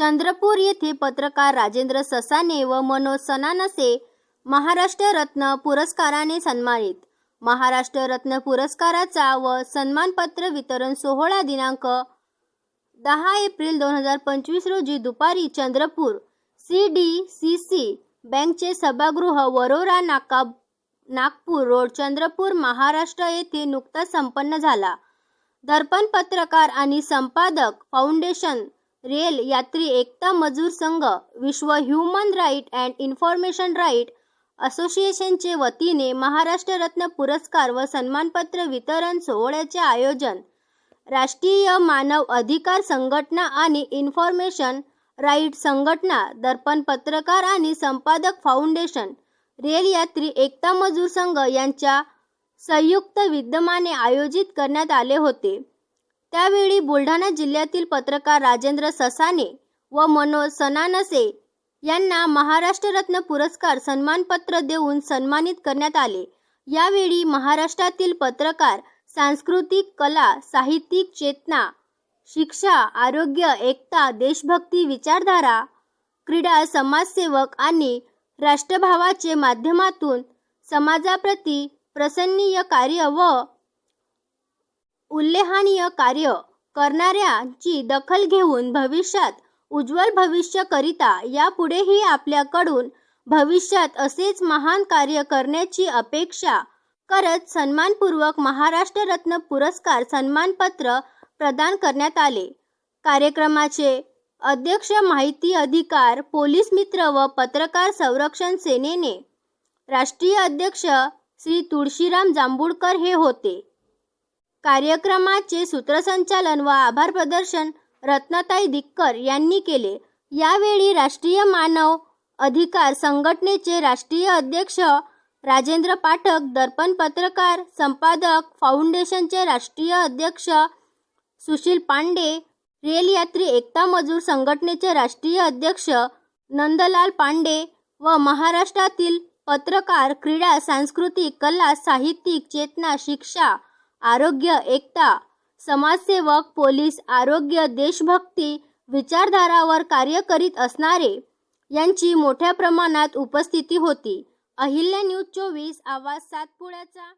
चंद्रपूर येथे पत्रकार राजेंद्र ससाने व मनोज सनानसे महाराष्ट्र रत्न पुरस्काराने सन्मानित. महाराष्ट्र रत्न पुरस्काराचा व सन्मानपत्र वितरण सोहळा दिनांक दहा एप्रिल दोन हजार पंचवीस रोजी दुपारी Chandrapur C D C C बँकचे सभागृह वरोरा नाका नागपूर रोड चंद्रपूर महाराष्ट्र येथे नुकताच संपन्न झाला. दर्पण पत्रकार आणि संपादक फाउंडेशन रेल यात्री एकता मजूर संघ विश्व human right and information right असोसिएशनचे वतीने महाराष्ट्र रत्न पुरस्कार व सन्मानपत्र वितरण सोहळ्याचे आयोजन राष्ट्रीय मानव अधिकार संघटना आणि इन्फॉर्मेशन राईट संघटना दर्पण पत्रकार आणि संपादक फाउंडेशन रेल यात्री एकता मजूर संघ यांच्या संयुक्त विद्यमाने आयोजित करण्यात आले होते. त्यावेळी बुलढाणा जिल्ह्यातील पत्रकार राजेंद्र ससाने व मनोज सनानसे यांना महाराष्ट्र रत्न पुरस्कार सन्मानपत्र देऊन सन्मानित करण्यात आले. यावेळी महाराष्ट्रातील पत्रकार सांस्कृतिक कला साहित्यिक चेतना शिक्षा आरोग्य एकता देशभक्ती विचारधारा क्रीडा समाजसेवक आणि राष्ट्रभावाचे माध्यमातून समाजाप्रती प्रसन्नीय कार्य व उल्लेखनीय कार्य करणाऱ्यांची दखल घेऊन भविष्यात उज्ज्वल भविष्याकरिता यापुढेही आपल्याकडून भविष्यात असेच महान कार्य करण्याची अपेक्षा करत सन्मानपूर्वक महाराष्ट्र रत्न पुरस्कार सन्मानपत्र प्रदान करण्यात आले. कार्यक्रमाचे अध्यक्ष माहिती अधिकार पोलीस मित्र व पत्रकार संरक्षण सेनेने राष्ट्रीय अध्यक्ष श्री तुळशीराम जांभूळकर हे होते. कार्यक्रमाचे सूत्रसंचालन व आभार प्रदर्शन रत्नताई दिक्कर यांनी केले. यावेळी राष्ट्रीय मानव अधिकार संघटनेचे राष्ट्रीय अध्यक्ष राजेंद्र पाठक दर्पण पत्रकार संपादक फाउंडेशनचे राष्ट्रीय अध्यक्ष सुशील पांडे रेल यात्री एकता मजूर संघटनेचे राष्ट्रीय अध्यक्ष नंदलाल पांडे व महाराष्ट्रातील पत्रकार क्रीडा सांस्कृतिक कला साहित्यिक चेतना शिक्षा आरोग्य एकता समाजसेवक पोलीस आरोग्य देशभक्ती विचारधारावर कार्य करीत असणारे यांची मोठ्या प्रमाणात उपस्थिती होती. अहिल्या न्यूज चोवीस आवाज सातपुड्याचा